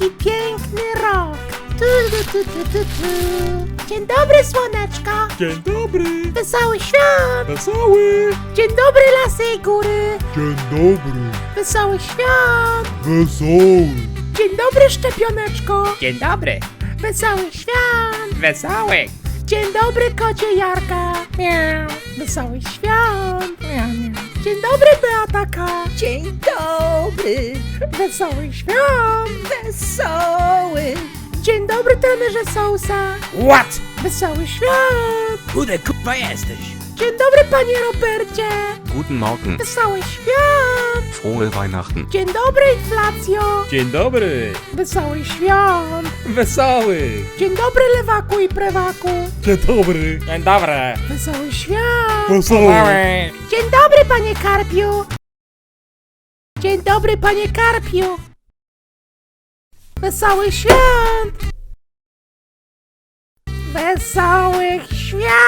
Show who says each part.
Speaker 1: jaki piękny rok! Tu, tu, tu, tu, tu, tu. Dzień dobry, słoneczko!
Speaker 2: Dzień dobry!
Speaker 1: Wesoły świąt!
Speaker 2: Wesoły!
Speaker 1: Dzień dobry, lasy i góry!
Speaker 2: Dzień dobry!
Speaker 1: Wesoły świąt!
Speaker 2: Wesoły!
Speaker 1: Dzień dobry, szczepioneczko!
Speaker 3: Dzień dobry!
Speaker 1: Wesoły świąt!
Speaker 3: Wesoły!
Speaker 1: Dzień dobry, kocie Jarka! Miau! Wesoły świąt! Miau, miau. Dzień dobry, Beataka.
Speaker 4: Dzień dobry,
Speaker 1: Wesoły świąt.
Speaker 4: wesoły.
Speaker 1: Dzień dobry, trenerze Sousa.
Speaker 3: What?
Speaker 1: Wesoły świąt.
Speaker 3: Chude kurwa jesteś.
Speaker 1: Dzień dobry, panie Robercie.
Speaker 5: Guten Morgen,
Speaker 1: Wesoły świąt.
Speaker 5: Frohe Weihnachten.
Speaker 1: Dzień dobry, inflacjo.
Speaker 2: Dzień dobry!
Speaker 1: Wesoły świąt.
Speaker 2: Wesoły!
Speaker 1: Dzień dobry, lewaku i prewaku.
Speaker 2: Dzień dobry!
Speaker 3: Dzień dobry.
Speaker 1: Wesoły świąt.
Speaker 2: Wesoły!
Speaker 1: Dzień dobry, panie Karpiu. Dzień dobry, panie Karpiu. Wesoły świąt. Wesołych świąt.